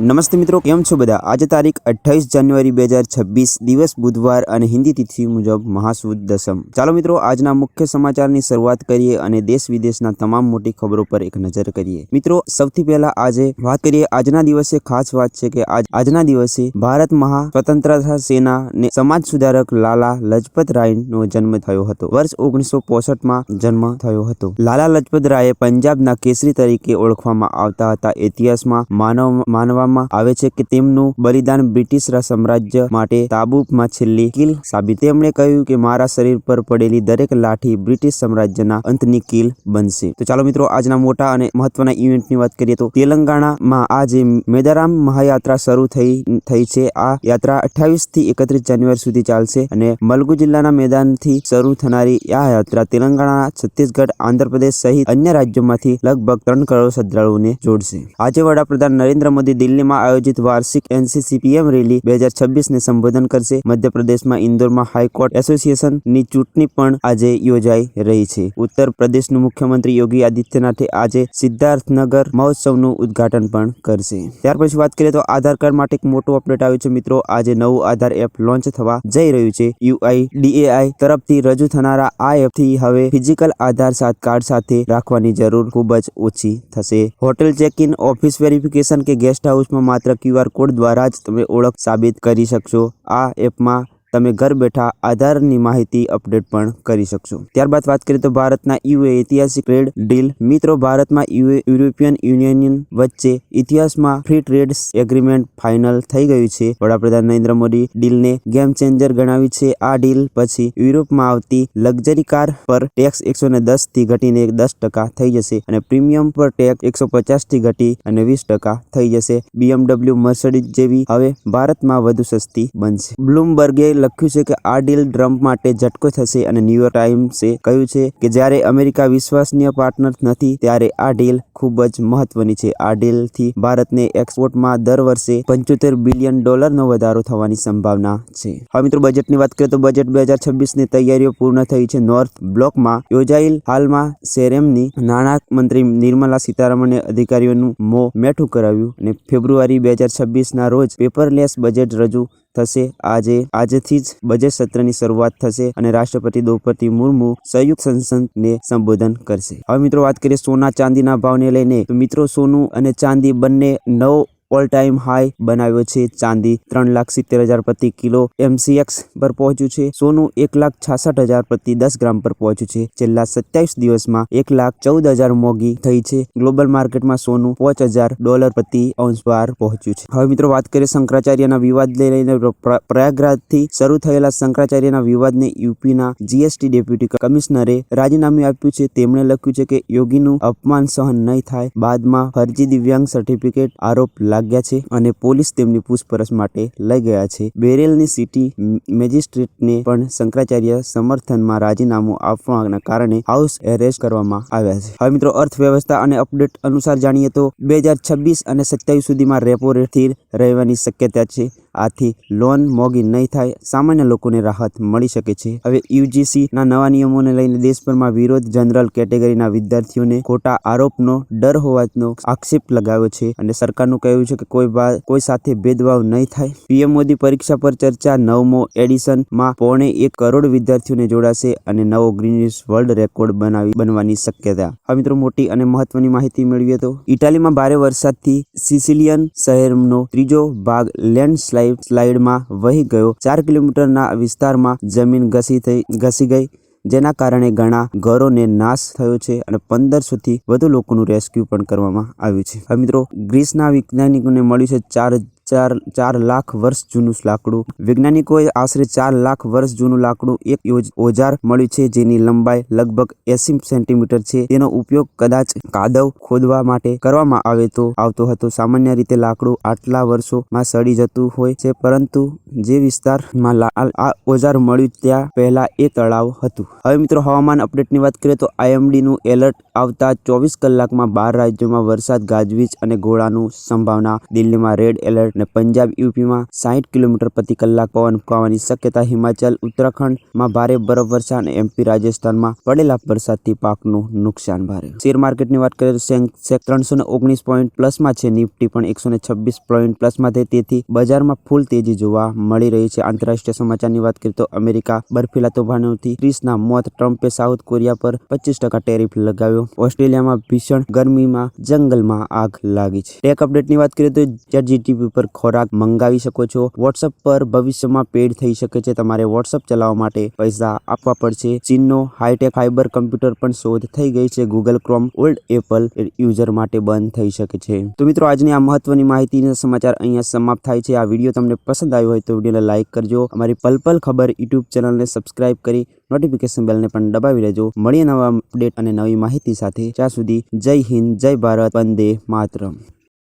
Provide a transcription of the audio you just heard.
નમસ્તે મિત્રો, કેમ છો બધા? આજે તારીખ અઠ્ઠાવીસ જાન્યુઆરી બે હજાર છવ્વીસ, દિવસ બુધવાર અને હિન્દી તિથિ મુજબ મહાસુદ દસમ. ચાલો મિત્રો, આજના મુખ્ય સમાચારની શરૂઆત કરીએ અને દેશ વિદેશના તમામ મોટી ખબરો પર એક નજર કરીએ. મિત્રો, સૌથી પહેલા આજે વાત કરીએ આજના દિવસે. ખાસ વાત છે કે આજ, આજના દિવસે ભારત મહા સ્વતંત્રતા સેના ને સમાજ સુધારક લાલા લજપત રાયનો જન્મ થયો હતો. વર્ષ ઓગણીસો માં જન્મ થયો હતો. લાલા લજપત રાયે પંજાબના કેસરી તરીકે ઓળખવામાં આવતા હતા. ઇતિહાસમાં માનવ માનવામાં આવે છે કે તેમનું બલિદાન બ્રિટિશ સામ્રાજ્ય માટે તાબુકમાં છેલ્લી કિલ સાબિત. તેમણે કહ્યું કે મારા શરીર પર પડેલી દરેક લાઠી બ્રિટિશ સામ્રાજ્યના અંતની કિલ બનશે. તો ચાલો મિત્રો, આજના મોટા અને મહત્વના ઇવેન્ટની વાત કરીએ તો તેલંગાણામાં આજે મેદારામ મહાયાત્રા શરૂ થઈ થઈ છે. આ યાત્રા અઠ્યાવીસથી એકત્રીસ જાન્યુઆરી સુધી ચાલશે અને મલગુ જિલ્લાના મેદાનથી શરૂ થનારી આ યાત્રા તેલંગાણા, છત્તીસગઢ, આંધ્રપ્રદેશ સહિત અન્ય રાજ્યોમાંથી લગભગ ત્રણ કરોડ શ્રદ્ધાળુઓને જોડશે. આજે વડાપ્રધાન નરેન્દ્ર મોદી દિલ્હીમાં આયોજિત વાર્ષિક એનસીસીપીએમ રેલી બે હજાર છવ્વીસને સંબોધન કરશે. મધ્યપ્રદેશમાં ઇન્દોરમાં હાઈકોર્ટ એસોસિએશનની ચૂંટણી પણ આજે યોજાઈ રહી છે. ઉત્તર પ્રદેશનું મુખ્યમંત્રી યોગી આદિત્યનાથે આજે સિદ્ધાર્થનગર મહોત્સવનું ઉદ્ઘાટન પણ કરશે. ત્યાર પછી વાત કરીએ તો આધાર કાર્ડ માટે એક મોટું અપડેટ આવ્યું છે મિત્રો. આજે નવું આધાર એપ લોન્ચ થવા જઈ રહ્યું છે. યુઆઈ ડીએઆઈ તરફથી રજૂ થનારા આ એપથી હવે ફિઝિકલ આધાર સાથ કાર્ડ સાથે રાખવાની જરૂર ખૂબ જ ઓછી થશે. Hotel check in office verification કે ગેસ્ટ હાઉસમાં માત્ર ક્યુઆર કોડ દ્વારા જ તમે ઓળખ સાબિત કરી શકશો. આ એપમાં તમે ઘર બેઠા આધારની માહિતી અપડેટ પણ કરી શકશો. ત્યારબાદ વાત કરીએ તો ભારતના યુએ ઐતિહાસિક ટ્રેડ ડીલ. મિત્રો, ભારતમાં યુએ, યુરોપિયન યુનિયન વચ્ચે ઇતિહાસમાં ફ્રી ટ્રેડ એગ્રીમેન્ટ ફાઇનલ થઈ ગયું છે. વડાપ્રધાન નરેન્દ્ર મોદી ડીલને ગેમ ચેન્જર ગણાવી છે. આ ડીલ પછી યુરોપમાં આવતી લક્ઝરી કાર પર ટેક્સ એકસો ને દસથી ઘટીને દસ ટકા થઈ જશે અને પ્રીમિયમ પર ટેક્સ એકસો પચાસથી ઘટી અને વીસ ટકા થઈ જશે. બીએમડબલ્યુ મર્સડીઝ જેવી હવે ભારતમાં વધુ સસ્તી બનશે. બ્લુમબર્ગે લખ્યું છે કે આ ડીલ ટ્રમ્પ માટે ઝટકો થશે અને ન્યુયોર્ક ટાઈમ્સે કહ્યું છે કે જ્યારે અમેરિકા વિશ્વસનીય પાર્ટનર નથી, ત્યારે આ ડીલ ખૂબ જ મહત્વની છે. આ ડીલથી ભારતને એક્સપોર્ટમાં દર વર્ષે પંચોતેર બિલિયન ડોલરનો વધારો થવાની સંભાવના છે. હવે મિત્રો, બજેટની વાત કરીએ તો બજેટ બે હજાર છવ્વીસની તૈયારીઓ પૂર્ણ થઈ છે. નોર્થ બ્લોકમાં યોજાયેલ હાલમાં સેરેમની નાણાં મંત્રી નિર્મલા સીતારામને અધિકારીઓનું મો મેઠું કરાવ્યું અને ફેબ્રુઆરી બે હજાર છવ્વીસના રોજ પેપરલેસ બજેટ રજૂ થશે. આજે, આજથી જ બજેટ સત્રની શરૂઆત થશે અને રાષ્ટ્રપતિ દ્રૌપદી મુર્મુ સંયુક્ત સંસદને સંબોધન કરશે. હવે મિત્રો વાત કરીએ સોના ચાંદીના ભાવને લઈને. તો મિત્રો સોનું અને ચાંદી બંને નવ ઓલ ટાઈમ હાઈ બનાવ્યો છે. ચાંદી ત્રણ લાખ સિત્તેર હજાર પ્રતિ કિલો, એમસીએક્સ પર પહોંચ્યું છે. સોનું એક લાખ છાસઠ હજાર પ્રતિ દસ ગ્રામ પર પહોંચ્યું છે. છેલ્લા સત્યાવીસ દિવસમાં એક લાખ ચૌદ હજાર મોંઘી થઈ છે. ગ્લોબલ માર્કેટમાં સોનું પાંચ હજાર ડોલર પ્રતિ અંશ પર પહોંચ્યું છે. હવે મિત્રો વાત કરીએ શંકરાચાર્યના વિવાદને લઈને. પ્ર- પ્રયાગરાજથી શરૂ થયેલા શંકરાચાર્યના વિવાદને યુપીના જીએસટી ડેપ્યુટી કમિશનરે રાજીનામું આપ્યું છે. તેમણે લખ્યું છે કે, યોગીનું અપમાન સહન નહીં થાય. બાદમાં ફરજી દિવ્યાંગ સર્ટિફિકેટ આરોપ લાગ્યા છે અને પોલીસ તેમની પૂછપરછ માટે લઈ ગયા છે. બેરેલની સિટી મેજિસ્ટ્રેટને પણ શંકરાચાર્ય સમર્થનમાં રાજીનામું આપવાના કારણે હાઉસ એરેસ્ટ કરવામાં આવ્યા છે. હવે મિત્રો, અર્થવ્યવસ્થા અને અપડેટ અનુસાર જાણીએ તો બે હજાર છવ્વીસ અને સત્યાવીસ સુધીમાં રેપો રેટ સ્થિર રહેવાની શક્યતા છે. આથી લોન મોંઘી નહીં થાય. સામાન્ય લોકોને રાહત મળી શકે છે. હવે યુજીસી ના નવા નિયમોને લઈને દેશભરમાં વિરોધ જનરલ કેટેગરીના વિદ્યાર્થીઓને ખોટા આરોપનો ડર હોવાનો આક્ષેપ લગાવ્યો છે અને સરકારનું કહેવું છે કે કોઈ કોઈ સાથે ભેદભાવ નહીં થાય. પીએમ મોદી પરીક્ષા પર ચર્ચા નવમો એડિશનમાં પોણે એક કરોડ વિદ્યાર્થીઓને જોડાશે અને નવો ગ્રીનિશ વર્લ્ડ રેકોર્ડ બનાવી, બનવાની શક્યતા. હવે મિત્રો મોટી અને મહત્વની માહિતી મેળવીએ તો, ઇટાલીમાં ભારે વરસાદથી સિસિલિયન શહેરનો ત્રીજો ભાગ લેન્ડસ્લાઇડ સ્લાઇડમાં વહી ગયો. ચાર કિલોમીટરના વિસ્તારમાં જમીન ઘસી થઈ, ઘસી ગઈ, જેના કારણે ઘણા ઘરોને નાશ થયો છે અને પંદરસોથી વધુ લોકોનું રેસ્ક્યુ પણ કરવામાં આવ્યું છે. હવે મિત્રો, ગ્રીસના વૈજ્ઞાનિકોને મળ્યું છે ચાર ચાર ચાર લાખ વર્ષ જૂનું લાકડું. વૈજ્ઞાનિકોએ આશરે ચાર લાખ વર્ષ જૂનું લાકડું એક ઓજાર મળ્યું છે જેની લંબાઈ લગભગ એસી સેન્ટીમીટર છે. તેનો ઉપયોગ કદાચ કાદવ ખોદવા માટે કરવામાં આવે તો આવતો હતો. સામાન્ય રીતે લાકડું આટલા વર્ષોમાં સડી જતું હોય છે, પરંતુ જે વિસ્તારમાં આ ઓજાર મળ્યું ત્યાં પહેલા એ તળાવ હતું. હવે મિત્રો હવામાન અપડેટની વાત કરીએ તો આઈએમડીનું એલર્ટ આવતા ચોવીસ કલાકમાં બાર રાજ્યોમાં વરસાદ, ગાજવીજ અને ગોળાનું સંભાવના. દિલ્હીમાં રેડ એલર્ટ અને પંજાબ યુપીમાં સાહીઠ કિલોમીટર પ્રતિ કલાક પવન ફૂંકાવાની શક્યતા હિમાચલ, ઉત્તરાખંડમાં ભારે બરફવર્ષા અને એમપી રાજસ્થાનમાં પડેલા વરસાદથી પાકનું નુકસાન ભારે. શેર માર્કેટની વાત કરીએ તો સેન્સેક્સ ત્રણસો ને ઓગણીસ પોઈન્ટ પ્લસમાં છે, નિફ્ટી પણ એકસો ને છવ્વીસ પોઈન્ટ પ્લસમાં છે. તેથી બજારમાં ફૂલ તેજી જોવા મળી રહી છે. આંતરરાષ્ટ્રીય સમાચારની વાત કરીએ તો અમેરિકા બર્ફીલા તોફાનોથી ત્રીસના મોત, ટ્રમ્પે સાઉથ કોરિયા પર પચીસ ટકા ટેરિફ લગાવ્યો. ઓસ્ટ્રેલિયામાં ભીષણ ગરમીમાં જંગલમાં આગ લાગી છે. ટેક અપડેટની વાત કરીએ તો ચેટ જીટીપી ખોરાક મંગાવી શકો છો. વોટ્સઅપ પર ભવિષ્યમાં પેડ થઈ શકે છે. તમારે વોટ્સઅપ ચલાવવા માટે પૈસા આપવા પડશે. ચીનનો હાઈટેક ફાઈબર કમ્પ્યુટર પણ શોધ થઈ ગઈ છે. Google Chrome old Apple user માટે બંધ થઈ શકે છે. તો મિત્રો, આજની આ મહત્વની માહિતીના સમાચાર અહીંયા સમાપ્ત થાય છે. આ વીડિયો તમને પસંદ આવ્યો હોય તો વિડીયોને લાઇક કરજો. અમારી પલપલ ખબર યુટ્યુબ ચેનલને સબસ્ક્રાઇબ કરી નોટિફિકેશન બેલને પણ દબાવી લેજો મળીએ નવા અપડેટ અને નવી માહિતી સાથે. ત્યાં સુધી જય હિન્દ, જય ભારત, વંદે માતરમ.